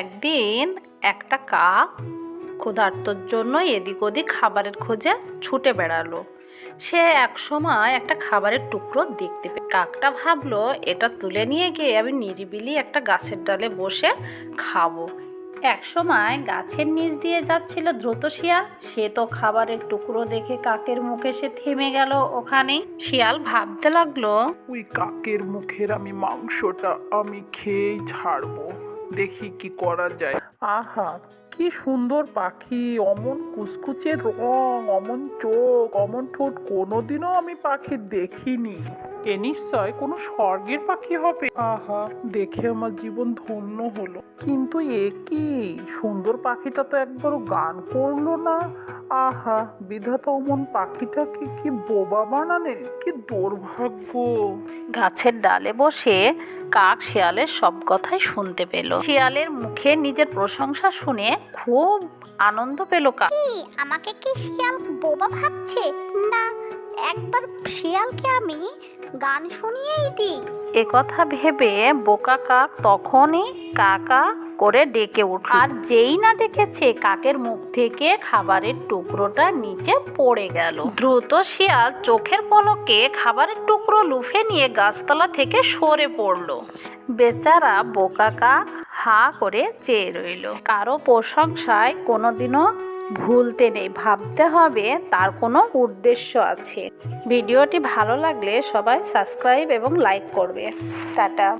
একদিন একটা কাক ক্ষুধার্তর জন্য এদিক ওদিক খাবারের খোঁজে ছুটে বেড়ালো। সে এক সময় একটা খাবারের টুকরো দেখতে পেয়ে কাকটা ভাবলো, এটা তুলে নিয়ে গিয়ে আমি নিরিবিলি একটা গাছের ডালে বসে খাব। এক সময় গাছের নিচ দিয়ে যাচ্ছিল দ্রুত শিয়াল। সে তো খাবারের টুকরো দেখে কাকের মুখে সে থেমে গেল ওখানে। শিয়াল ভাবতে লাগল, ওই কাকের মুখের আমি মাংসটা আমি খেয়েই ছাড়বো। দেখি কি করা যায়। আহা, কি সুন্দর পাখি। অমন কুচকুচে রং, অমন চোখ, অমন ঠোঁট। কোনোদিনও আমি পাখি দেখিনি। এ নিশ্চয় কোনো স্বর্গের পাখি হবে। আহা দেখে আমার জীবন ধন্য হলো। কিন্তু এ কি? সুন্দর পাখিটা তো একবারও গান করল না। আহা বিধাতা অমন পাখিটাকে কি বোবা বানালে? কি দুর্ভাগ্য। গাছের ডালে বসে কাক শিয়ালের সব কথাই শুনতে পেল। শিয়ালের মুখে নিজের প্রশংসা শুনে খুব আনন্দ পেল কাক। কি আমাকে কি শিয়াল বোবা ভাবছে? না একবার শিয়ালকে আমি গান শুনিয়েই দিই এ কথা ভেবে বোকা কাক তখনই কাকা করে ডেকে উঠল আর যেই না ডেকেছে, কাকের মুখ থেকে খাবারের টুকরোটা নিচে পড়ে গেল। দ্রুত শিয়াল চোখের পলকে খাবারের টুকরো লুফে নিয়ে গাছতলা থেকে সরে পড়ল। বেচারা বোকা কাক হা করে চেয়ে রইল। কারও প্রশংসায় কোনোদিনও ভুলতে নেই, ভাবতে হবে, তার কোনো উদ্দেশ্য আছে। ভিডিওটি ভালো লাগলে সবাই সাবস্ক্রাইব এবং লাইক করবে। টাটা।